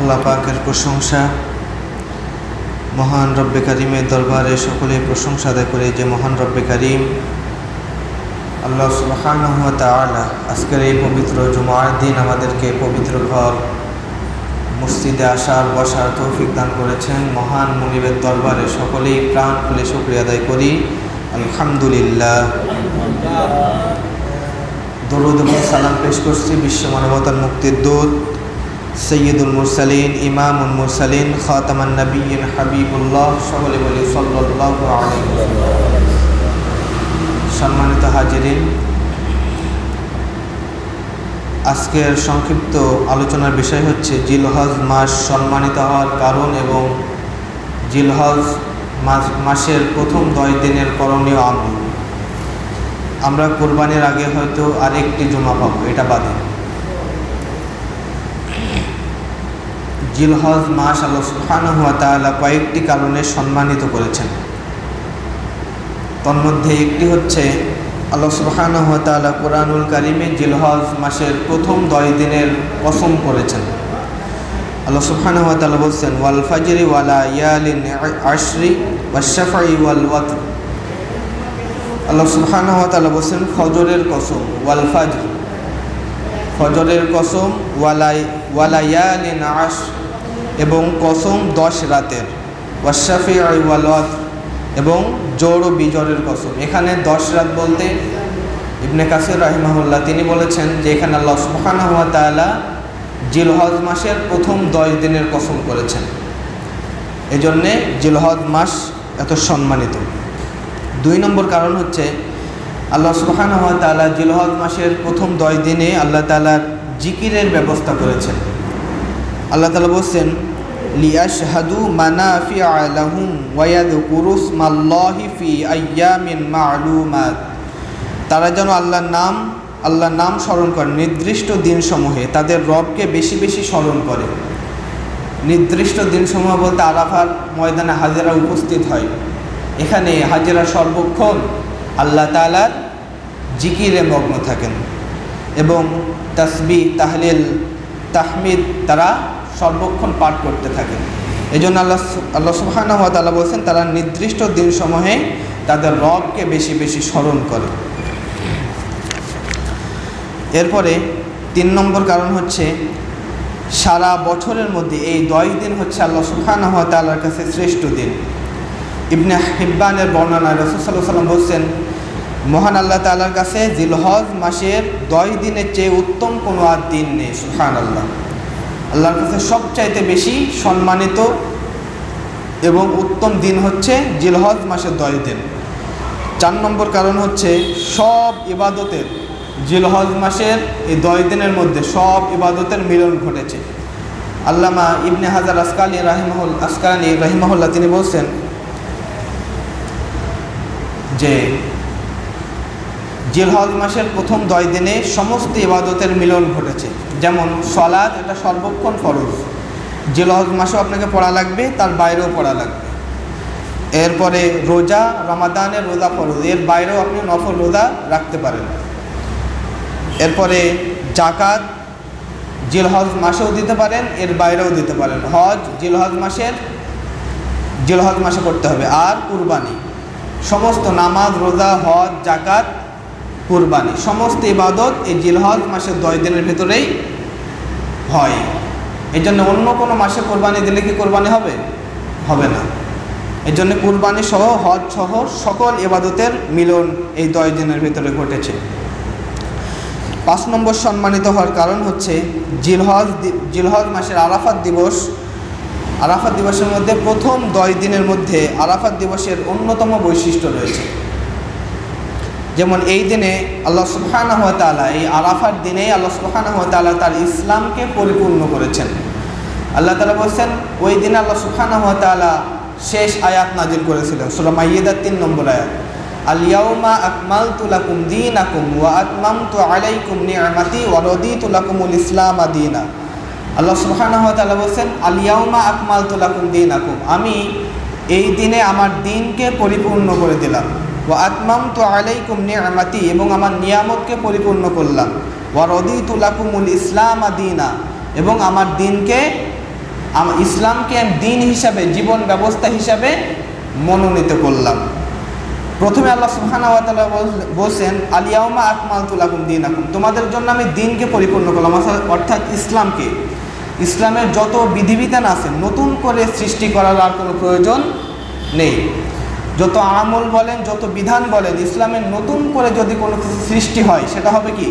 আল্লাহ পাকের প্রশংসা। মহান রব্বে কারিমের দরবারে সকলে প্রশংসা আদায় করে যে মহান রব্বে কারিম। আল্লাহ ওয়া আজকের এই পবিত্র জুমার দিন আমাদেরকে পবিত্র ঘর, মসজিদে আসার, বসার তৌফিক দান করেছেন। মহান মনিবের দরবারে সকলেই প্রাণ খুলে শুক্রিয়া আদায় করি। আলহামদুলিল্লাহ। দরুদ সালাম পেশ করছি বিশ্ব মানবতার মুক্তির দূত সৈয়দুল মুরসালিন, ইমামুল মুরসালিন, খাতামান নবীন হাবিবুল্লাহ, সকলে আলাইহি ওয়াসাল্লাম। সম্মানিত হাজিরিন, আজকের সংক্ষিপ্ত আলোচনার বিষয় হচ্ছে জিলহজ মাস সম্মানিত হওয়ার কারণ এবং জিলহজ মাস, মাসের প্রথম দশ দিনের করণীয় আমল আমরা কোরবানির আগে হয়তো আরেকটি জমা পাবো, এটা বাদে জিলহজ মাস আল্লাহ সুবহানাহু ওয়া তাআলা কয়েকটি কারণে সম্মানিত করেছেন। তন্মধ্যে একটি হচ্ছে, আল্লাহ সুবহানাহু ওয়া তাআলা কোরআনুল কারিমে জিলহজ মাসের প্রথম দশ দিনের কসম করেছেন। আল্লাহ সুবহানাহু ওয়া তাআলা বলছেন, ওয়াল ফাজরি ওয়ালা ইয়ালিন আশরি ওয়াশাফাই ওয়াল ওয়াত আল্লাহ সুবহানাহু ওয়া তাআলা বলছেন, ফজরের কসম, ওয়াল ফাজর। ফজরের কসম, ওয়ালাই ওয়ালায়ালিন আশ এবং কসম দশ রাতের। ওয়াশাফি ওয়ালত এবং জোর ও বিজরের কসম। এখানে দশ রাত বলতে ইবনে কাসির রাহিমাহুল্লাহ তিনি বলেছেন যে এখানে আল্লাহ সুবহানাহু ওয়া তাআলা জিলহজ মাসের প্রথম দশ দিনের কসম করেছেন। এজন্যে জিলহজ মাস এত সম্মানিত। দুই নম্বর কারণ হচ্ছে আল্লাহ সুবহান হওয়া তালা জিলহজ মাসের প্রথম দশ দিনে আল্লাহ তালার জিকিরের ব্যবস্থা করেছেন। আল্লাহ তালা বলছেন, লিয়াশহাদু মানাফি আলাহুম ওয়াদ কুরুস মাল্লাহি ফি আয়ামিন মালুমাত। তারা যেন আল্লাহর নাম আল্লাহর নাম স্মরণ করে, নির্দিষ্ট দিনসমূহে তাদের রবকে বেশি বেশি স্মরণ করে। নির্দিষ্ট দিনসমূহ বলতে আরাফার ময়দানে হাজেরা উপস্থিত হয়। এখানে হাজেরা সর্বক্ষণ আল্লাহ তালার জিকিরে মগ্ন থাকেন এবং তসবি, তাহলিল, তাহমিদ তারা সর্বক্ষণ পাঠ করতে থাকে। এই জন্য আল্লাহ আল্লাহ সুবাহানহা তালা বলছেন, তারা নির্দিষ্ট দিনসমূহে তাদের রবকে বেশি বেশি স্মরণ করে। এরপরে তিন নম্বর কারণ হচ্ছে, সারা বছরের মধ্যে এই দশ দিন হচ্ছে আল্লাহ সুবহানাহু ওয়া তাআলার কাছে শ্রেষ্ঠ দিন। ইবনে হিব্বানের বর্ণনা রসুল্লাহ সাল্লাম বলছেন, মহান আল্লাহ তাআলার কাছে জিলহজ মাসের দশ দিনের চেয়ে উত্তম কোনো আর দিন নেই সুহান আল্লাহ আল্লাহর কাছে সবচাইতে বেশি সম্মানিত এবং উত্তম দিন হচ্ছে জিলহজ মাসের দশ দিন। চার নম্বর কারণ হচ্ছে সব ইবাদতের জিলহজ মাসের এই দশ দিনের মধ্যে সব ইবাদতের মিলন ঘটেছে। আল্লামা ইবনে হাজার আসকালি রাহিমাহুল আসকানি রাহিমাহুল্লাহ তিনি বলছেন যে জিলহজ মাসের প্রথম দশ দিনে সমস্ত ইবাদতের মিলন ঘটেছে। যেমন সলাদ, এটা সর্বক্ষণ ফরজ। জিলহজ মাসেও আপনাকে পড়া লাগবে, তার বাইরেও পড়া লাগবে। এরপরে রোজা, রমাদানের রোজা ফরজ। এর বাইরেও আপনি নফল রোজা রাখতে পারেন। এরপরে জাকাত জিলহজ মাসেও দিতে পারেন, এর বাইরেও দিতে পারেন। হজ জিলহজ মাসের জিলহজ মাসে করতে হবে। আর কুরবানি। সমস্ত নামাজ, রোজা, হজ, জাকাত কুরবানি। সমস্ত ইবাদত এই জিলহজ মাসের দশ দিনের ভেতরেই হয়। এই জন্য অন্য কোনো মাসে কোরবানি দিলে কি কোরবানি হবে? হবে না। এই জন্য কুরবানি সহ, হজ সহ সকল ইবাদতের মিলন এই দশ দিনের ভেতরে ঘটেছে। পাঁচ নম্বর সম্মানিত হওয়ার কারণ হচ্ছে জিলহজ জিলহজ মাসের আরাফাত দিবস। আরাফাত দিবসের মধ্যে প্রথম দশ দিনের মধ্যে আরাফাত দিবসের অন্যতম বৈশিষ্ট্য রয়েছে। যেমন এই দিনে আল্লাহ সুবহানাহ তাআলা, এই আরাফার দিনে আল্লাহ সুবহানাহ ওয়া তার ইসলামকে পরিপূর্ণ করেছেন। আল্লাহ তাআলা বলছেন, ওই দিনে আল্লাহ সুবহানাহ ওয়া তাআলা শেষ আয়াত নাজিল করেছিলেন, সূরা মাইয়্যিদার তিন নম্বর আয়াত। আলিয়াউমা আকমালতু লাকুম দীনাকুম ওয়া আতমামতু আলাইকুম নি'মাতি ওয়া রাদিতু লাকুমুল ইসলাম দীনা। আল্লাহ সুবহানাহু ওয়া তাআলা বলছেন আলিয়াউমা আকমালতু লাকুম দীনাকুম, আমি এই দিনে আমার দিনকে পরিপূর্ণ করে দিলাম। ওয়া আতমামতু আলাইকুম নি'মাতি এবং আমার নিয়ামতকে পরিপূর্ণ করলাম। ওয়া রাদিতু লাকুমুল ইসলাম দীনা, এবং আমার দিনকে ইসলামকে আমি দিন হিসাবে, জীবন ব্যবস্থা হিসাবে মনোনীত করলাম। প্রথমে আল্লাহ সুবহানা ওয়া তাআলা বল- বলছেন আলিয়াউমা আকমালতু দিন দীনাকুম, তোমাদের জন্য আমি দিনকে পরিপূর্ণ করলাম অর্থাৎ ইসলামকে। ইসলামের যত বিধিবিধান আছে, নতুন করে সৃষ্টি করার আর কোনো প্রয়োজন নেই। যত আমল বলেন, যত বিধান বলেন, ইসলামের নতুন করে যদি কোনো কিছু সৃষ্টি হয়, সেটা হবে কি?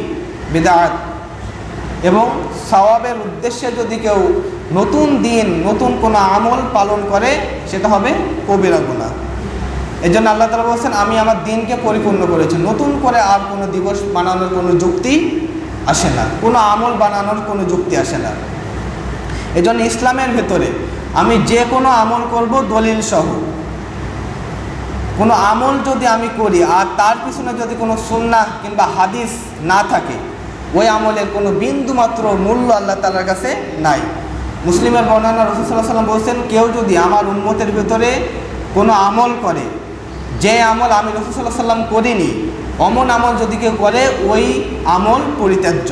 বেদাত। এবং সওয়াবের উদ্দেশ্যে যদি কেউ নতুন দিন, নতুন কোনো আমল পালন করে, সেটা হবে কবিরা গুনাহ এই জন্য আল্লাহ তালা বলছেন, আমি আমার দিনকে পরিপূর্ণ করেছি। নতুন করে আর কোনো দিবস বানানোর কোনো যুক্তি আসে না। কোনো আমল বানানোর কোনো যুক্তি আসে না। এই জন্য ইসলামের ভেতরে আমি যে কোনো আমল করব দলিল সহ। কোনো আমল যদি আমি করি আর তার পিছনে যদি কোনো সুন্নাহ কিংবা হাদিস না থাকে, ওই আমলের কোনো বিন্দু মাত্র মূল্য আল্লাহ তালার কাছে নাই। মুসলিমের বর্ণনা রসুল্লাহ সাল্লাম বলছেন, কেউ যদি আমার উন্মতের ভেতরে কোনো আমল করে, যে আমল আমি রসুল্লাহ সাল্লাম করিনি, অমন আমল যদি কেউ করে, ওই আমল পরিত্যাজ্য।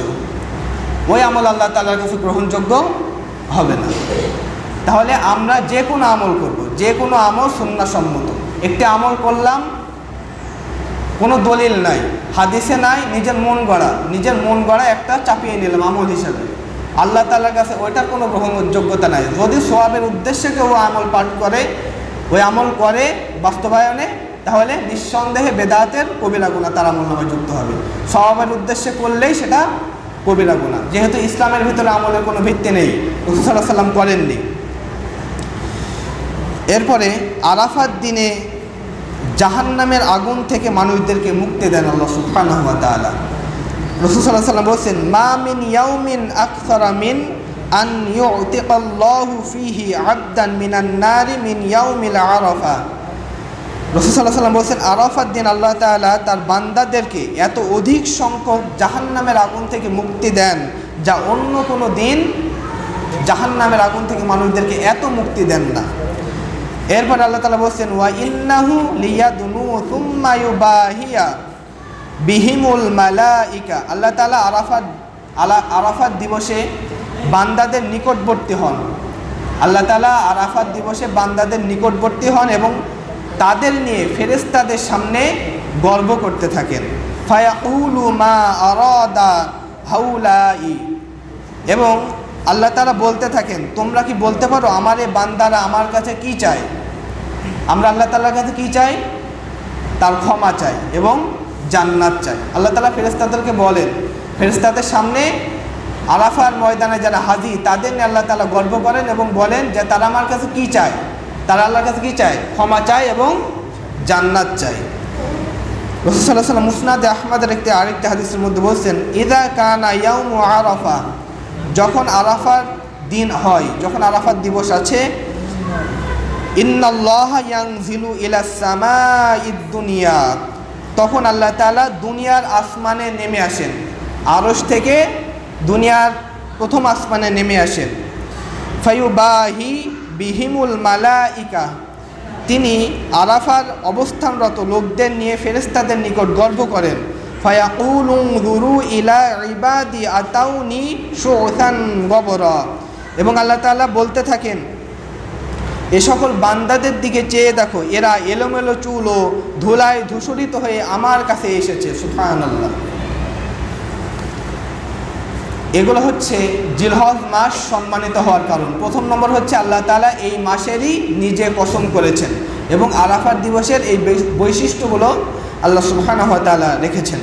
ওই আমল আল্লাহ তালার কাছে গ্রহণযোগ্য হবে না। তাহলে আমরা যে কোনো আমল করব, যে কোনো আমল সুন্নাসম্মত একটি আমল করলাম, কোনো দলিল নাই, হাদিসে নাই, নিজের মন গড়া, নিজের মন গড়া একটা চাপিয়ে নিলাম আমল হিসাবে। আল্লাহ তালার কাছে ওইটার কোনো গ্রহণযোগ্যতা নাই। যদি সোয়াবের উদ্দেশ্যে কেউ আমল পাঠ করে, ওই আমল করে বাস্তবায়নে, তাহলে নিঃসন্দেহে বেদাতের কবিরা গুণা তার আমল নামে যুক্ত হবে। স্বভাবের উদ্দেশ্যে করলেই সেটা কবিরা গুণা যেহেতু ইসলামের ভিতরে আমলের কোনো ভিত্তি নেই রসুল্লাহ সাল্লাম করেননি। এরপরে আরাফাত দিনে জাহান্নামের আগুন থেকে মানুষদেরকে মুক্তি দেন আল্লাহ সুবহানাহু ওয়া তাআলা। রাসূল সাল্লাল্লাহু আলাইহি মা মিন ইয়াউমিন আকসারা মিন আন ইউতিকাল্লাহু ফীহি আবদান মিনান নারি মিন ইয়াউমিল আরাফা। রাসূল সাল্লাল্লাহু আলাইহি ওয়াসাল্লাম বলেন আরাফার দিন আল্লাহ তাআলা তার বান্দাদেরকে এত অধিক সংখ্যক জাহান্নামের আগুন থেকে মুক্তি দেন, যা অন্য কোনো দিন জাহান্নামের আগুন থেকে মানুষদেরকে এত মুক্তি দেন না। এরপর আল্লাহ তালা বলছেন, ওয়া ইন্নাহু লিয়াদুনু সুম্মা ইউবাহিয়া বিহিমুল মালাইকা। আল্লাহ তালা আরাফাত, আলা, আরাফাত দিবসে বান্দাদের নিকটবর্তী হন। আল্লাহ তালা আরাফাত দিবসে বান্দাদের নিকটবর্তী হন এবং তাদের নিয়ে ফেরেস্তাদের সামনে গর্ব করতে থাকেন। ফায়াকুলু মা আরাদা হাউলাই। এবং আল্লাহ তারা বলতে থাকেন, তোমরা কি বলতে পারো আমার এই বান্দারা আমার কাছে কি চায়? আমরা আল্লাহ তালার কাছে কী চাই? তার ক্ষমা চাই এবং জান্নাত চাই। আল্লাহ তালা ফেরেস্তাদেরকে বলেন ফেরেস্তাদের সামনে আরাফার ময়দানে যারা হাজি তাদের নিয়ে আল্লাহ তালা গর্ব করেন এবং বলেন যে তারা আমার কাছে কি চায়? তারা আল্লাহর কাছে কি চায়? ক্ষমা চায় এবং জান্নাত চায়। রসুল্লাহ মুসনাদ আহমদের একটি আরেকটি হাদিসের মধ্যে বলছেন, ইদা কানা ইয়াউম আরাফা। যখন আরাফার দিন হয়, যখন আরাফার দিবস আছে দুনিয়া। তখন আল্লাহ তাআলা দুনিয়ার আসমানে নেমে আসেন। আরশ থেকে দুনিয়ার প্রথম আসমানে নেমে আসেন। ফায়ুবাহি বিহিমুল মালাইকা। তিনি আরাফার অবস্থানরত লোকদের নিয়ে ফেরেস্তাদের নিকট গর্ব করেন। ইলা ইবাদি আতাউনি এবং আল্লাহ তাআলা বলতে থাকেন এ সকল বান্দাদের দিকে চেয়ে দেখো, এরা এলোমেলো চুল ও ধুলায় ধূসরিত হয়ে আমার কাছে এসেছে সুফান আল্লাহ এগুলো হচ্ছে জিলহজ মাস সম্মানিত হওয়ার কারণ। প্রথম নম্বর হচ্ছে আল্লাহ তালা এই মাসেরই নিজে কসম করেছেন এবং আরাফার দিবসের এই বৈশিষ্ট্যগুলো আল্লাহ সুবহান তালা রেখেছেন।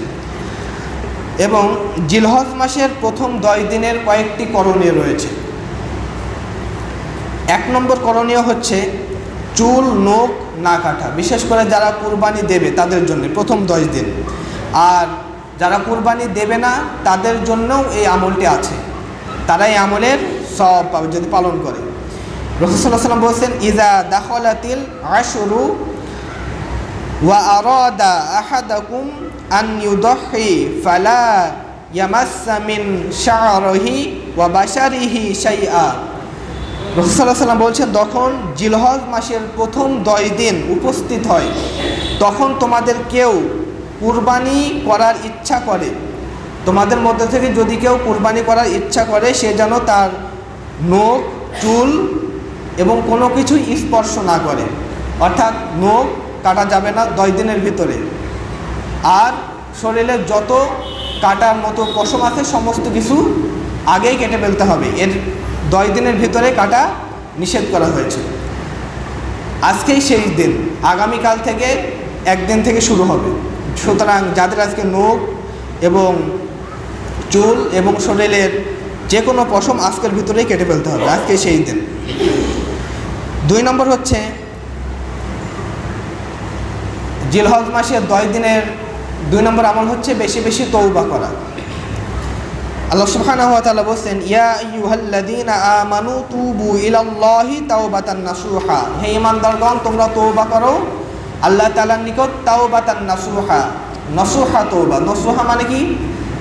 এবং জিলহজ মাসের প্রথম দশ দিনের কয়েকটি করণীয় রয়েছে। এক নম্বর করণীয় হচ্ছে চুল, নোখ না কাটা। বিশেষ করে যারা কুরবানি দেবে তাদের জন্য, প্রথম দশ দিন। আর যারা কুরবানি দেবে না, তাদের জন্যও এই আমলটি আছে। তারা এই আমলের সব পাবে, যদি পালন করে। রসুল্লাহ সাল্লাম বলছেন ইজা দাখলাতিল আশুরু ওয়া আরাদা আহাদাকুম আন ইউদহি ফালা ইয়ামাসসা মিন শা'রিহি ওয়া বাশারিহি শাইআ। রসুল্লাহ বলছেন তখন জিলহজ মাসের প্রথম দশ দিন উপস্থিত হয়, তখন তোমাদের কেউ কুরবানি করার ইচ্ছা করে। তোমাদের মধ্যে থেকে যদি কেউ কুরবানি করার ইচ্ছা করে, সে যেন তার নখ, চুল এবং কোনো কিছুই স্পর্শ না করে। অর্থাৎ নখ কাটা যাবে না দশ দিনের ভিতরে। আর শরীরের যত কাটার মতো পশম আছে, সমস্ত কিছু আগেই কেটে ফেলতে হবে। এর দশ দিনের ভিতরে কাটা নিষেধ করা হয়েছে। আজকেই সেই দিন, আগামীকাল থেকে একদিন থেকে শুরু হবে। সুতরাং যাদের আজকে নখ এবং চুল এবং শরীরের যে কোনো পশম আজকের ভিতরেই কেটে ফেলতে হবে আজকে সেই দিন। দুই নম্বর হচ্ছে, জিলহজ মাসের দশ দিনের, দুই নম্বর আমল হচ্ছে বেশি বেশি তৌবা করা। আল্লাহ সুবহানাহু ওয়া তাআলা বলেন ইয়া আইয়ুহাল্লাযীনা আমানু তুবু ইলাল্লাহি তাওবাতান নাসুহা। হে ঈমানদারগণ, তোমরা তওবা করো, আল্লাহ তাআলার নিকট তাওবাতান নাসুহা। নসুহা তওবা। নসুহা মানে কি?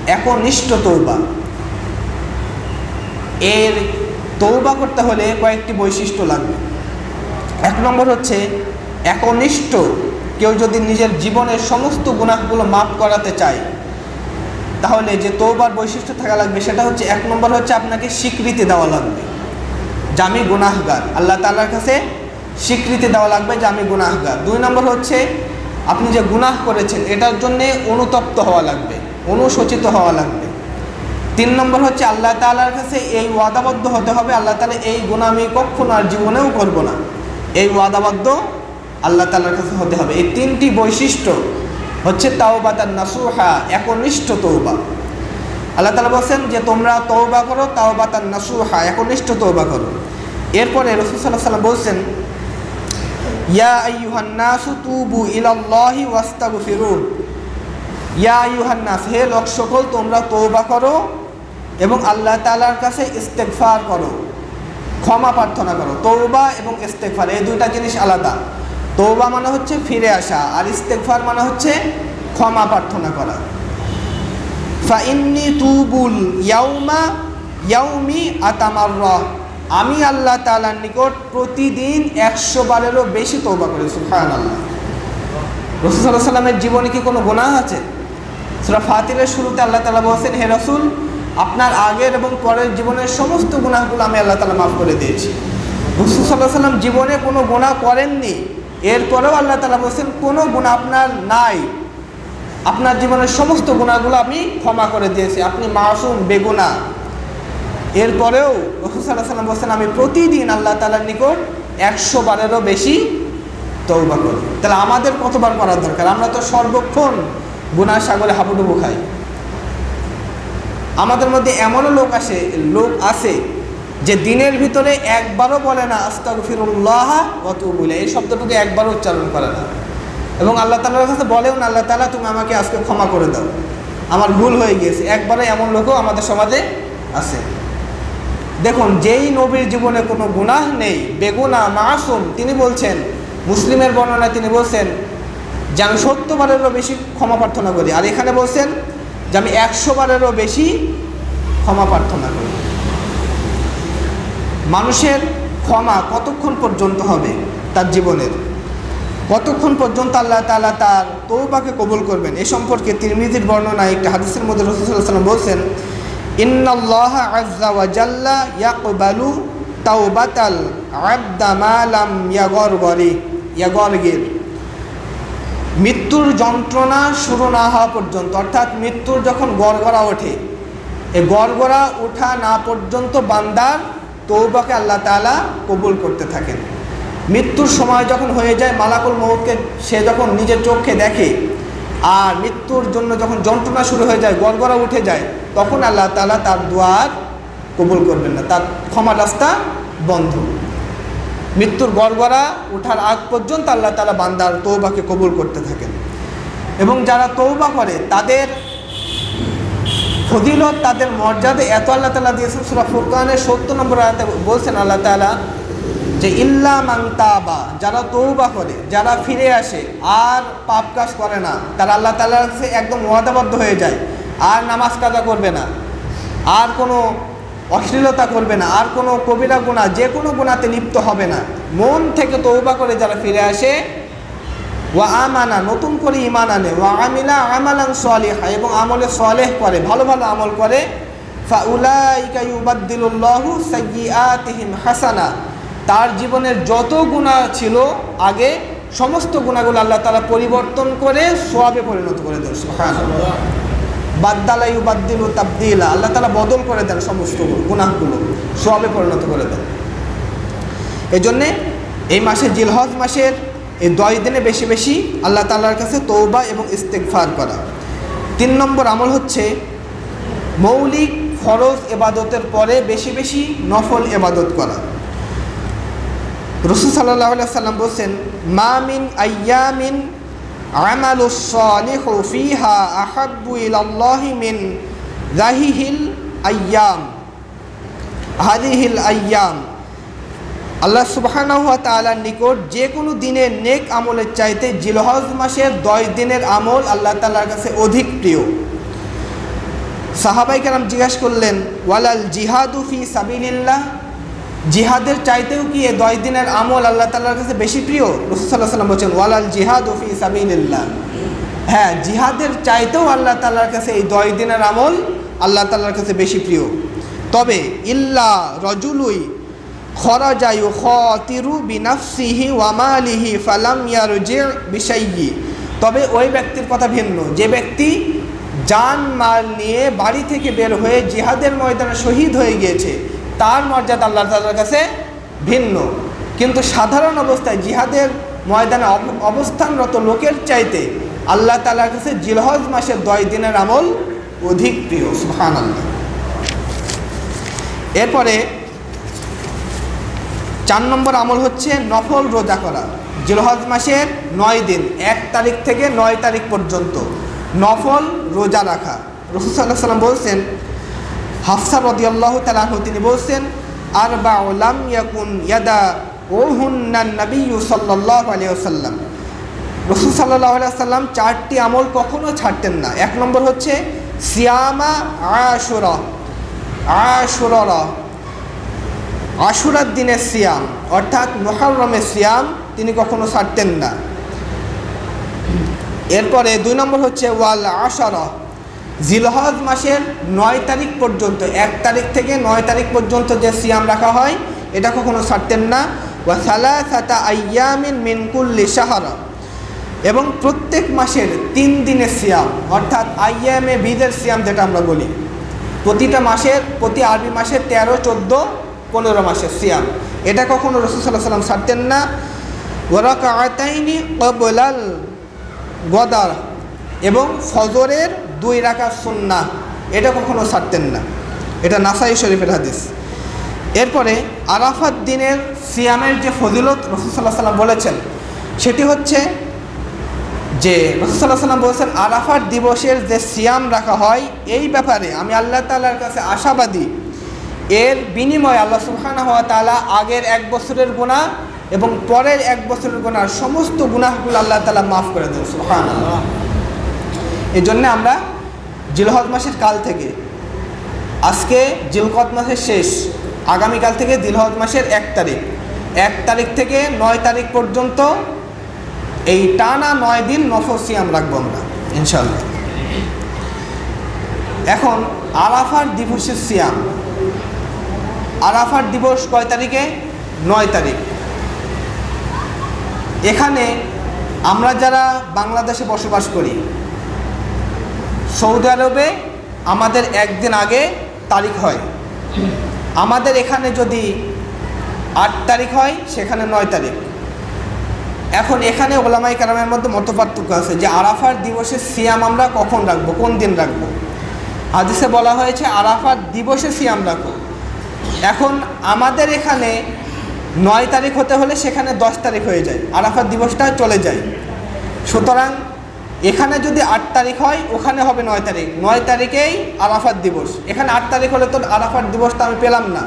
একনিষ্ঠ তওবা। এর তৌবা করতে হলে কয়েকটি বৈশিষ্ট্য লাগবে। এক নম্বর হচ্ছে, একনিষ্ঠ কেউ যদি নিজের জীবনের সমস্ত গুণাহগুলো মাফ করাতে চায় তাহলে যে তৌবার বৈশিষ্ট্য থাকা লাগবে সেটা হচ্ছে এক নম্বর হচ্ছে আপনাকে স্বীকৃতি দেওয়া লাগবে যে আমি গুনাহগার। আল্লাহ তাল্লার কাছে স্বীকৃতি দেওয়া লাগবে যে আমি গুনাহগার। দুই নম্বর হচ্ছে আপনি যে গুনাহ করেছেন এটার জন্যে অনুতপ্ত হওয়া লাগবে, অনুশোচিত হওয়া লাগবে। তিন নম্বর হচ্ছে আল্লাহ তালার কাছে এই ওয়াদাবদ্ধ হতে হবে। আল্লাহ তালা এই গুণা আমি কখনো আর জীবনেও করব না। এই ওয়াদাবদ্ধ আল্লাহ তালার কাছে হতে হবে। এই তিনটি বৈশিষ্ট্য হচ্ছে তাওবাতার নাসুহা, একনিষ্ঠ তৌবা আল্লাহ তালা বলছেন যে তোমরা তৌবা করো তাওবাতার নাসুহা, একনিষ্ঠ তৌবা করো। এরপরে রসুল সাল্লাহ সাল্লাম বলছেন, ইয়া আইয়ুহান্নাসু তুবু ইলাল্লাহি ওয়াস্তাগফিরুন। ইয়া আইয়ুহান্নাস হে লোক সকল, তোমরা তৌবা করো এবং আল্লাহ তাআলার কাছে ইস্তেগফার করো। ক্ষমা প্রার্থনা করো তৌবা এবং ইস্তেগফার, এই দুইটা জিনিস আলাদা। তৌবা মানে হচ্ছে ফিরে আসা আর ইস্তেকফার মানে হচ্ছে ক্ষমা প্রার্থনা করা। ফাইন্নি তুবুল ইয়াউমা ইয়াউমি আতামাররা। আমি আল্লাহ তালার নিকট প্রতিদিন একশো বারেরও বেশি তৌবা করি সুফান আল্লাহ রসুল সাল্লামের জীবনে কি কোনো গুনাহ আছে? সুরা ফাতিরের শুরুতে আল্লাহ তালা বলছেন, হে রসুল, আপনার আগের এবং পরের জীবনের সমস্ত গুনাহগুলো আমি আল্লাহ তালা মাফ করে দিয়েছি। রসুল সাল্লাহ সাল্লাম জীবনে কোনো গুনাহ করেননি। এরপরেও আল্লাহ তালা বলছেন, কোনো গুণা আপনার নাই। আপনার জীবনের সমস্ত গুণাগুলো আমি ক্ষমা করে দিয়েছি। আপনি মাসুম বেগুনা এরপরেও রসুল সাল্লাহ সাল্লাম বলছেন, আমি প্রতিদিন আল্লাহ তালার নিকট একশো বারেরও বেশি তৌবা করি। তাহলে আমাদের কতবার করার দরকার? আমরা তো সর্বক্ষণ গুনার সাগরে হাবুডুবু খাই। আমাদের মধ্যে এমনও লোক আসে, লোক আছে যে দিনের ভিতরে একবারও বলে না, আস্তাগফিরুল্লাহ অত বলে এই শব্দটুকু একবারও উচ্চারণ করে না। এবং আল্লাহ তালার কাছে বলেও না, আল্লাহ তালা তুমি আমাকে আজকে ক্ষমা করে দাও। আমার ভুল হয়ে গিয়েছে। একবারে এমন লোকও আমাদের সমাজে আছে। দেখুন, যেই নবীর জীবনে কোনো গুনাহ নেই, বেগুনা, মাসুম, তিনি বলছেন, মুসলিমের বর্ণনায় তিনি বলছেন, যে আমি সত্তরবারেরও বেশি ক্ষমা প্রার্থনা করি। আর এখানে বলছেন, যে আমি একশো বারেরও বেশি ক্ষমা প্রার্থনা করি। মানুষের ক্ষমা কতক্ষণ পর্যন্ত হবে তার জীবনের? কতক্ষণ পর্যন্ত আল্লাহ তালা তার তৌবাকে কবুল করবেন? এ সম্পর্কে তিরমিজির বর্ণনায় একটি হাদিসের মধ্যে সাল্লাম বলছেন, ইন্নাল্লাহ আজ্জা ওয়া জাল্লা ইয়াকবালু মা লাম ইয়াগরগরি মৃত্যুর যন্ত্রণা শুরু না হওয়া পর্যন্ত, অর্থাৎ মৃত্যুর যখন গড়গড়া ওঠে এই গড়গড়া ওঠা না পর্যন্ত বান্দার তৌবাকে আল্লাহ তাআলা কবুল করতে থাকেন। মৃত্যুর সময় যখন হয়ে যায়, মালাকুল মৌতকে সে যখন নিজের চোখে দেখে আর মৃত্যুর জন্য যখন যন্ত্রণা শুরু হয়ে যায়, গড়গড়া উঠে যায়, তখন আল্লাহ তালা তার দোয়ার কবুল করবেন না। তার ক্ষমা রাস্তা বন্ধ। মৃত্যুর গড়গড়া ওঠার আগ পর্যন্ত আল্লাহ তালা বান্দার তৌবাকে কবুল করতে থাকেন। এবং যারা তৌবা করে, তাদের ফদিলত তাদের মর্যাদা এত আল্লাহ তালা দিয়েছেন সুরা ফুরকানের সত্তর নম্বর আয়াতে বলছেন আল্লাহ তালা যে, ইল্লা মাংতাবা যারা তৌবা করে, যারা ফিরে আসে, আর পাপ কাজ করে না, তারা আল্লাহ তালার কাছে একদম ওয়াদাবদ্ধ হয়ে যায়, আর নামাজ কাজা করবে না, আর কোনো অশ্লীলতা করবে না, আর কোনো কবিরা গুণা যে কোনো গুণাতে লিপ্ত হবে না। মন থেকে তৌবা করে যারা ফিরে আসে ওয়া আমানা, নতুন করে ইমান আনে। ওয়া আমিলা আমালান সলিহা, এবং আমলে সলেহ করে, ভালো ভালো আমল করে। হাসানা। তার জীবনের যত গুণা ছিল, আগে সমস্ত গুণাগুলো আল্লাহ তাআলা পরিবর্তন করে সোয়াবে পরিণত করে দেন বাদ্দালা ইউবাদ্দিলু তাবদিলা, আল্লাহ তাআলা বদল করে দেন সমস্ত গুনাহগুলো, সোয়াবে পরিণত করে দেন। এই জন্যে এই মাসে জিলহজ মাসের এই দশ দিনে বেশি বেশি আল্লাহ তাল্লাহর কাছে তৌবা এবং ইস্তেকফার করা। তিন নম্বর আমল হচ্ছে মৌলিক ফরজ এবাদতের পরে বেশি বেশি নফল এবাদত করা। রসুল সাল্লাহ সাল্লাম বলছেন মামিন আয়ামিন আমালু সালিহু ফিহা আহাব্বু ইলাল্লাহি মিন আয়াম হাদিহিল আয়াম আল্লাহ সুবাহানাহু নিকট যে কোনো দিনের নেক আমলের চাইতে জিলহজ মাসের দশ দিনের আমল আল্লাহ তাআলার কাছে অধিক প্রিয়। সাহাবাই কেরাম জিজ্ঞাসা করলেন, ওয়ালাল জিহাদু ফি সাবিলিল্লাহ? জিহাদের চাইতেও কি এ দশ দিনের আমল আল্লাহ তাআলার কাছে বেশি প্রিয়? রসুল্লাহ সাল্লাম বলছেন, ওয়ালাল জিহাদু ফি সাবিলিল্লাহ। হ্যাঁ জিহাদের চাইতেও আল্লাহ তাআলার কাছে এই দশ দিনের আমল আল্লাহ তাআলার কাছে বেশি প্রিয়। তবে, ইল্লা রজুলুই খরজায়ু খতিরু বিনাফসিহি ওয়ামালিহি ফালাম ইয়ারজি বিশাইয়ি তবে ওই ব্যক্তির কথা ভিন্ন। যে ব্যক্তি জান মাল নিয়ে বাড়ি থেকে বের হয়ে জিহাদের ময়দানে শহীদ হয়ে গিয়েছে, তার মর্যাদা আল্লাহ তালার কাছে ভিন্ন। কিন্তু সাধারণ অবস্থায় জিহাদের ময়দানে অব- অবস্থানরত লোকের চাইতে আল্লাহ তালার কাছে জিলহজ মাসের দশ দিনের আমল অধিক প্রিয়। সুহান আল্লাহ এরপরে চার নম্বর আমল হচ্ছে নফল রোজা করা। জিলহজ মাসের নয় দিন, এক তারিখ থেকে নয় তারিখ পর্যন্ত নফল রোজা রাখা। রসুল সাল্লাহ সাল্লাম বলছেন, হাফসা রদিয়াল্লাহ তালাহ তিনি বলছেন আর বা ওলাম ইয়াকুন ইয়াদা ও হুন্নান নবী সাল্লাহ আলিয়াল্লাম রসুল সাল্লাহ সাল্লাম চারটি আমল কখনো ছাড়তেন না। এক নম্বর হচ্ছে সিয়ামা আশুরা আশুরা আশুরার দিনের সিয়াম, অর্থাৎ মোহারমের সিয়াম তিনি কখনো ছাড়তেন না। এরপরে দুই নম্বর হচ্ছে, ওয়াল আশারা, জিলহজ মাসের নয় তারিখ পর্যন্ত, এক তারিখ থেকে নয় তারিখ পর্যন্ত যে সিয়াম রাখা হয়, এটা কখনো ছাড়তেন না। ওয়া সালা সাতা আয়ামিন মিনকুল্লি সাহারা এবং প্রত্যেক মাসের তিন দিনের সিয়াম, অর্থাৎ আইয়ামে বিদের সিয়াম যেটা আমরা বলি। প্রতিটা মাসের, প্রতি আরবি মাসের তেরো, চোদ্দ পনেরো মাসের সিয়াম। এটা কখনো রসুল সাল্লাহ সাল্লাম ছাড়তেন না। ওরা কাতাইনি কবলাল গদার এবং ফজরের দুই রাখা সুন্না এটা কখনো ছাড়তেন না। এটা নাসাই শরীফের হাদিস। এরপরে আরাফাত দিনের সিয়ামের যে ফজিলত রসুল সাল্লাহ সাল্লাম বলেছেন, সেটি হচ্ছে যে রসুল্লাহ সাল্লাম বলেছেন, আরাফাত দিবসের যে সিয়াম রাখা হয়, এই ব্যাপারে আমি আল্লাহ তালার কাছে আশাবাদী এর বিনিময়ে আল্লাহ সুবহানা হওয়া তালা আগের এক বছরের গুণা এবং পরের এক বছরের গুণার সমস্ত গুনাহগুলো আল্লাহ তালা মাফ করে দেন সুবহান এই জন্যে আমরা জিলহজ মাসের কাল থেকে, আজকে জিলকদ মাসের শেষ, আগামীকাল থেকে দিলহজ মাসের এক তারিখ এক তারিখ থেকে নয় তারিখ পর্যন্ত এই টানা নয় দিন নফর সিয়াম রাখব আমরা ইনশাল্লাহ এখন আরাফার দিবসের সিয়াম আরাফার দিবস কয় তারিখে? নয় তারিখ। এখানে আমরা যারা বাংলাদেশে বসবাস করি, সৌদি আরবে আমাদের একদিন আগে তারিখ হয়। আমাদের এখানে যদি আট তারিখ হয়, সেখানে নয় তারিখ। এখন এখানে ওলামাই কারামের মধ্যে মত পার্থক্য আছে যে আরাফার দিবসের সিয়াম আমরা কখন রাখব? কোন দিন রাখব? হাদিসে বলা হয়েছে, আরাফার দিবসে সিয়াম রাখো। এখন আমাদের এখানে নয় তারিখ হতে হলে সেখানে দশ তারিখ হয়ে যায়। আরাফার দিবসটা চলে যায়। সুতরাং এখানে যদি আট তারিখ হয়, ওখানে হবে নয় তারিখ। নয় তারিখেই আরাফাত দিবস। এখানে আট তারিখ হলে তো আরাফাত দিবসটা আমি পেলাম না।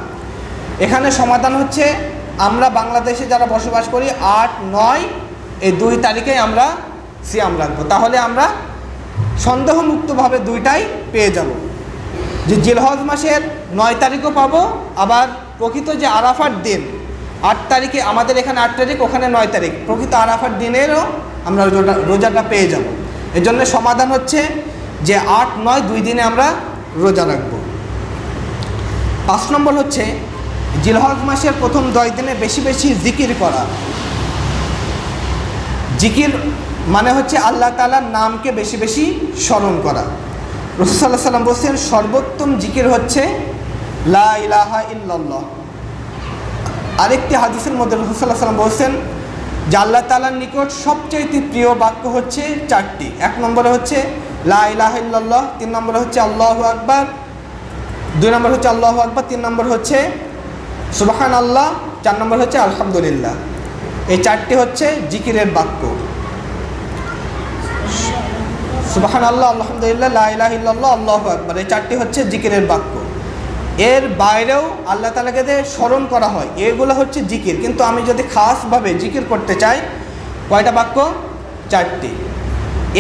এখানে সমাধান হচ্ছে, আমরা বাংলাদেশে যারা বসবাস করি, আট, নয়, এই দুই তারিখেই আমরা সিয়াম রাখব। তাহলে আমরা সন্দেহমুক্তভাবে দুইটাই পেয়ে যাব। যে জিলহজ মাসের নয় তারিখও পাবো, আবার প্রকৃত যে আরাফার দিন, আট তারিখে আমাদের এখানে আট তারিখ, ওখানে নয় তারিখ। প্রকৃত আরাফার দিনেরও আমরা রোজা, রোজাটা পেয়ে যাব। এর জন্য সমাধান হচ্ছে যে আট, নয়, দুই দিনে আমরা রোজা রাখব। পাঁচ নম্বর হচ্ছে জিলহজ মাসের প্রথম দশ দিনে বেশি বেশি জিকির করা। জিকির মানে হচ্ছে আল্লাহ তালার নামকে বেশি বেশি স্মরণ করা। রসুল্লাহ সাল্লাম বলছেন, সর্বোত্তম জিকির হচ্ছে লা ইলাহা ইল্লাল্লাহ। আরেকটি হাদিসের মধ্যে রসুল্লাহ সাল্লাম বলছেন, যে আল্লাহ তালার নিকট সবচাইতে প্রিয় বাক্য হচ্ছে চারটি। এক নম্বরে হচ্ছে লা ইলাহা ইল্লাল্লাহ, তিন নম্বরে হচ্ছে আল্লাহ আকবার, দুই নম্বর হচ্ছে আল্লাহ আকবার, তিন নম্বর হচ্ছে সুবাহান আল্লাহ চার নম্বর হচ্ছে আলহামদুলিল্লাহ। এই চারটি হচ্ছে জিকিরের বাক্য। সুবাহান আল্লাহ আলহামদুলিল্লাহ লাহ ইল্লাল্লাহ, আল্লাহ আকবর। এই চারটি হচ্ছে জিকিরের বাক্য। এর বাইরেও আল্লাহ তালাকে স্মরণ করা হয় এগুলো হচ্ছে জিকির। কিন্তু আমি যদি খাসভাবে জিকির করতে চাই কয়টা বাক্য? চারটি।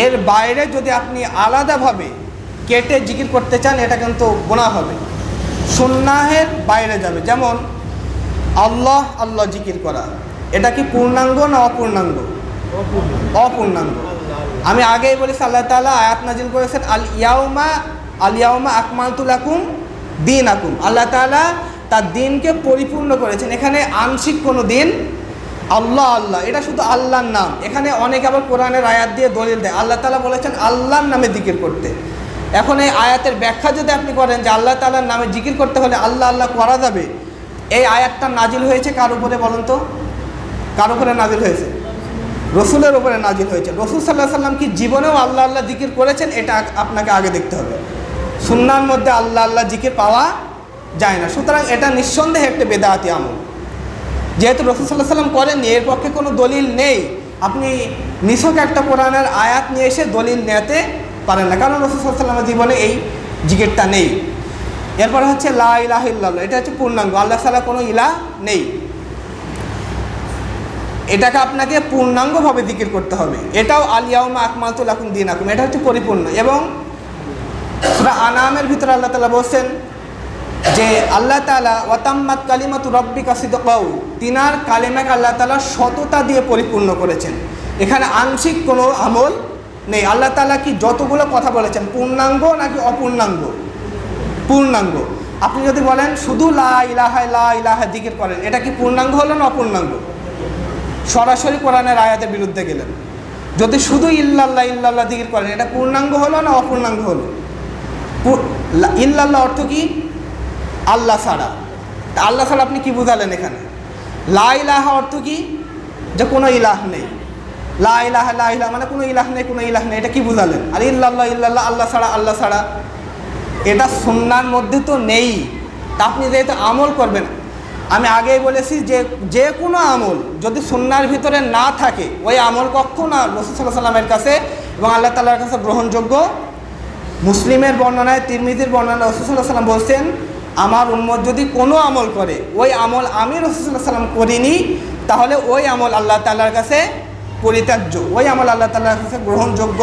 এর বাইরে যদি আপনি আলাদাভাবে কেটে জিকির করতে চান এটা কিন্তু গোনা হবে। সুন্নাহের বাইরে যাবে। যেমন আল্লাহ আল্লাহ জিকির করা। এটা কি পূর্ণাঙ্গ না অপূর্ণাঙ্গ? অপূর্ণাঙ্গ। আমি আগেই বলেছি আল্লাহ তালা আয়াত নাজিল করেছেন আল ইয়াউমা আল ইয়াউমা আকমালতুল আকুম দিন আকুম। আল্লাহ তালা তার দিনকে পরিপূর্ণ করেছেন। এখানে আংশিক কোনো দিন আল্লাহ আল্লাহ। এটা শুধু আল্লাহর নাম। এখানে অনেক আবার কোরআনের আয়াত দিয়ে দলিল দেয়। আল্লাহ তালা বলেছেন আল্লাহর নামে জিকির করতে। এখন এই আয়াতের ব্যাখ্যা যদি আপনি করেন যে আল্লাহ তালার নামে জিকির করতে হলে আল্লাহ আল্লাহ করা যাবে, এই আয়াতটা নাজিল হয়েছে কার উপরে বলুন তো? কার উপরে নাজিল হয়েছে? রসুলের উপরে নাজিল হয়েছে। রসুল সাল্লাহ সাল্লাম কি জীবনেও আল্লাহ আল্লাহ জিকির করেছেন? এটা আপনাকে আগে দেখতে হবে। সুন্নার মধ্যে আল্লাহ আল্লাহ জিকির পাওয়া যায় না। সুতরাং এটা নিঃসন্দেহে একটা বেদায়াতি আমল। যেহেতু রসুল সাল্লাহ সাল্লাম করেননি এর পক্ষে কোনো দলিল নেই। আপনি নিছক একটা কোরআনের আয়াত নিয়ে এসে দলিল নেতে পারেন না। কারণ রসুল সাল্লাহ সাল্লামের জীবনে এই জিকিরটা নেই। এরপরে হচ্ছে লা ইলাহ এটা হচ্ছে পূর্ণাঙ্গ। আল্লাহ সাল্লাহ কোনো ইলা নেই। এটাকে আপনাকে পূর্ণাঙ্গভাবে জিকির করতে হবে। এটাও আলিয়াউমা আকমাতুল আকুম দিন আকুম এটা হচ্ছে পরিপূর্ণ। এবং সুরা আনামের ভিতরে আল্লাহ তালা বলছেন যে আল্লাহ তালা ওয়াতাম্মাত কালিমাতু রব্বি কাসিদকাউ তিনার কালিমাকে আল্লাহ তালা সততা দিয়ে পরিপূর্ণ করেছেন। এখানে আংশিক কোনো আমল নেই। আল্লাহ তালা কি যতগুলো কথা বলেছেন, পূর্ণাঙ্গ নাকি অপূর্ণাঙ্গ? পূর্ণাঙ্গ। আপনি যদি বলেন শুধু লা ইলাহা লা ইলাহা দিকের করেন, এটা কি পূর্ণাঙ্গ হলো না অপূর্ণাঙ্গ? সরাসরি কোরআনের আয়াতের বিরুদ্ধে গেলেন। যদি শুধু ইল্লাল্লাহ ইল্লাল্লাহ দিকির করেন, এটা পূর্ণাঙ্গ হলো না অপূর্ণাঙ্গ হলো? ইল্লাল্লাহ অর্থ কি? আল্লাহ ছাড়া। আল্লাহ ছাড়া আপনি কি বুঝালেন এখানে? লা ইলাহা অর্থ কি? যে কোনো ইলাহ নেই। লা ইলাহা লা ইলাহা মানে কোনো ইলাহ নেই, কোনো ইলাহ নেই। এটা কি বুঝালেন? আর ইল্লাল্লাহ ইল্লাল্লাহ, আল্লাহ ছাড়া আল্লাহ ছাড়া। এটা সুন্নার মধ্যে তো নেই। তা আপনি যেহেতু আমল করবেন, আমি আগেই বলেছি যে যে কোনো আমল যদি সুন্নার ভিতরে না থাকে, ওই আমল কখনো রসুল্লাহ সাল্লামের কাছে এবং আল্লাহ তালার কাছে গ্রহণযোগ্য মুসলিমের বর্ণনায় তিরমিদির বর্ণনায় রসুল্লাহ সাল্লাম বলছেন, আমার উম্মত যদি কোনো আমল করে, ওই আমল আমি রসুল্লাহ সাল্লাম করিনি, তাহলে ওই আমল আল্লাহ তালার কাছে পরিত্যাজ্য, ওই আমল আল্লাহ তালার কাছে গ্রহণযোগ্য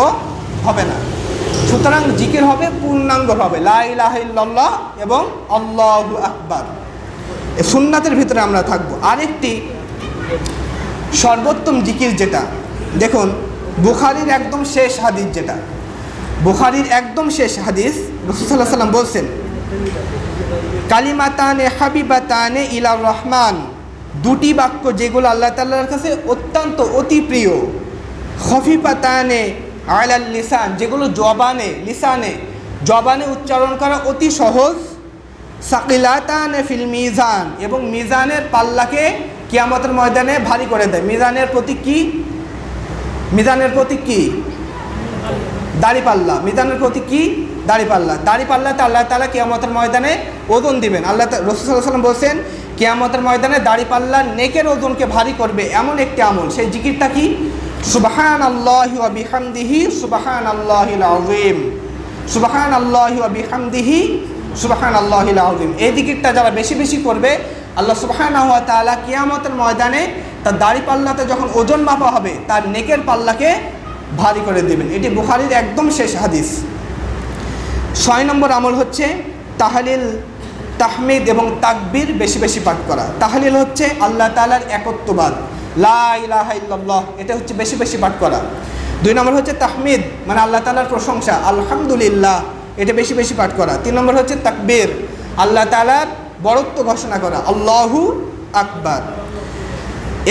হবে না। সুতরাং জিকির হবে পূর্ণাঙ্গভাবে লাহ এবং আল্লাহ আকবার। সুন্নাতের ভিতরে আমরা থাকব। আরেকটি সর্বোত্তম জিকির যেটা, দেখুন, বুখারির একদম শেষ হাদিস যেটা। বুখারির একদম শেষ হাদিস রসুল্লাহ সাল্লাম বলছেন, কালিমাতানে হাবিবাতানে ইলা রহমান দুটি বাক্য যেগুলো আল্লাহ তাল্লাহর কাছে অত্যন্ত অতি প্রিয়। খফিপাতানে আলাল লিসান যেগুলো জবানে, লিসানে, জবানে উচ্চারণ করা অতি সহজ। সাকিলাতান ফিল মিজান এবং মিজানের পাল্লাকে কিয়ামতের ময়দানে ভারী করে দেয়। মিজানের প্রতীক কি? মিজানের প্রতীক কি? দাড়িপাল্লা। মিজানের প্রতীক কি? দাড়িপাল্লা। দাড়িপাল্লাতে আল্লাহ তালা কেয়ামতের ময়দানে ওজন দিবেন। আল্লাহ রসুল্লাম বলছেন, কেয়ামতের ময়দানে দাড়িপাল্লার নেকের ওজনকে ভারী করবে এমন একটি আমল। সেই জিকিরটা কি? সুবাহান আল্লাহ বিহামদিহি সুবাহান আল্লাহ আজিম সুবাহান আল্লাহ বিহামদিহি সুবাহান আল্লাহ আজিম এই দিকিরটা যারা বেশি বেশি করবে, আল্লাহ সুবাহান তালা কিয়ামতের ময়দানে তার দাড়ি পাল্লাতে যখন ওজন মাপা হবে, তার নেকের পাল্লাকে ভারী করে দেবেন। এটি বুখারির একদম শেষ হাদিস। ছয় নম্বর আমল হচ্ছে তাহালিল, তাহমিদ এবং তাকবির বেশি বেশি পাঠ করা। তাহলিল হচ্ছে আল্লাহ তালার একত্ববাদ। লাহ এটা হচ্ছে বেশি বেশি পাঠ করা। দুই নম্বর হচ্ছে তাহমিদ মানে আল্লাহ তালার প্রশংসা, আলহামদুলিল্লাহ, এটা বেশি বেশি পাঠ করা। তিন নম্বর হচ্ছে তাকবীর, আল্লাহ তালার বরত্ব ঘোষণা করা, আল্লাহু আকবার।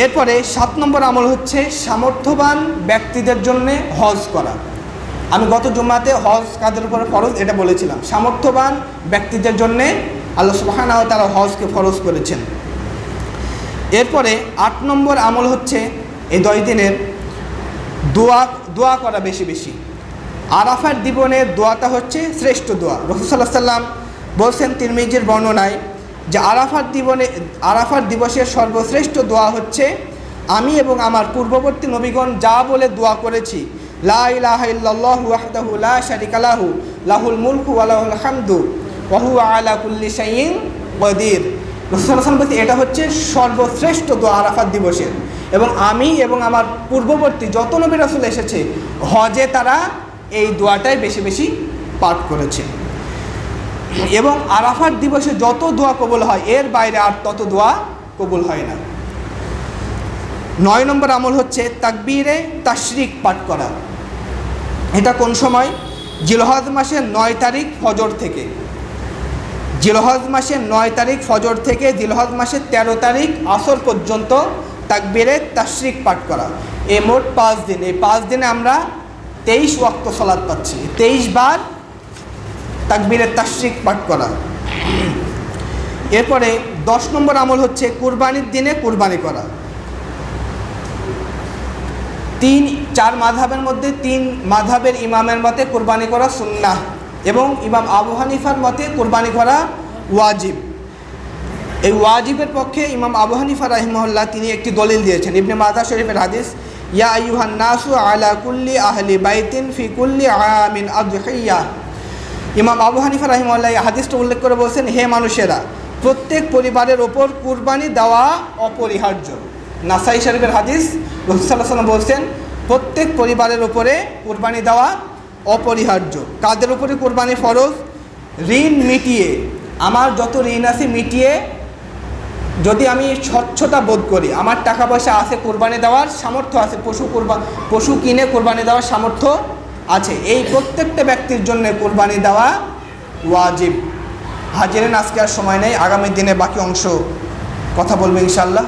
এরপরে সাত নম্বর আমল হচ্ছে সামর্থ্যবান ব্যক্তিদের জন্য হজ করা। আমি গত জুম্মাতে হজ কাদের উপরে ফরজ এটা বলেছিলাম। সামর্থ্যবান ব্যক্তিদের জন্যে আল্লাহ সুবাহানাও তারা হজকে ফরজ করেছেন। এরপরে আট নম্বর আমল হচ্ছে এই দশ দিনের দোয়া দোয়া করা বেশি বেশি। আরাফার জীবনের দোয়াটা হচ্ছে শ্রেষ্ঠ দোয়া। রসুল্লাহ সাল্লাম বলছেন তিরমিজির বর্ণনায় যে আরাফার দিবনে আরাফার দিবসের সর্বশ্রেষ্ঠ দোয়া হচ্ছে, আমি এবং আমার পূর্ববর্তী নবীগণ যা বলে দোয়া করেছি লাহু, লাহুল মুলকু ওয়া লাহুল হামদু এটা হচ্ছে সর্বশ্রেষ্ঠ দোয়া আরাফাত দিবসের। এবং আমি এবং আমার পূর্ববর্তী যত নবী রাসুল এসেছে, হজে তারা এই দোয়াটাই বেশি বেশি পাঠ করেছে। এবং আরাফাত দিবসে যত দোয়া কবুল হয়, এর বাইরে আর তত দোয়া কবুল হয় না। নয় নম্বর আমল হচ্ছে তাকবীরে তাশরিক পাঠ করা। এটা কোন সময়? জিলহজ মাসের নয় তারিখ ফজর থেকে। জিলহজ মাসের নয় তারিখ ফজর থেকে জিলহজ মাসের তেরো তারিখ আসর পর্যন্ত তাকবীরে তাশরিক পাঠ করা। এ মোট পাঁচ দিন। এই পাঁচ দিনে আমরা তেইশ ওয়াক্ত সলাদ পাচ্ছি। তেইশ বার তাকবীরে তাশরিক পাঠ করা। এরপরে দশ নম্বর আমল হচ্ছে কুরবানির দিনে কুরবানি করা। তিন, চার মাধাবের মধ্যে তিন মাধাবের ইমামের মতে কোরবানি করা সুন্নাহ এবং ইমাম আবু হানিফার মতে কোরবানি করা ওয়াজিব। এই ওয়াজিবের পক্ষে ইমাম আবু হানিফা রাহিমহল্লা তিনি একটি দলিল দিয়েছেন। ইবনে মাদা শরীফের হাদিস, ইয়া আইয়ুহান নাসু আলা কুল্লি আহলি বাইতিন ফি কুল্লি আমিন আদহিয়া। ইমাম আবু হানিফা রাহিমহল্লা এই হাদিসটা উল্লেখ করে বলছেন, হে মানুষেরা, প্রত্যেক পরিবারের ওপর কুরবানি দেওয়া অপরিহার্য। নাসাই শরীফের হাদিস রসুল্লাহ সাল্লাম বলছেন, প্রত্যেক পরিবারের ওপরে কুরবানি দেওয়া অপরিহার্য। কাদের উপরে কোরবানি ফরজ? ঋণ মিটিয়ে। আমার যত ঋণ আছে মিটিয়ে যদি আমি স্বচ্ছতা বোধ করি, আমার টাকা পয়সা আছে কোরবানি দেওয়ার সামর্থ্য আছে, পশু কোরবা, পশু কিনে কোরবানি দেওয়ার সামর্থ্য আছে। এই প্রত্যেকটা ব্যক্তির জন্য কোরবানি দেওয়া ওয়াজিব। হাজিরেন, আজকে আর সময় নেই। আগামী দিনে বাকি অংশ কথা বলবে ইনশাল্লাহ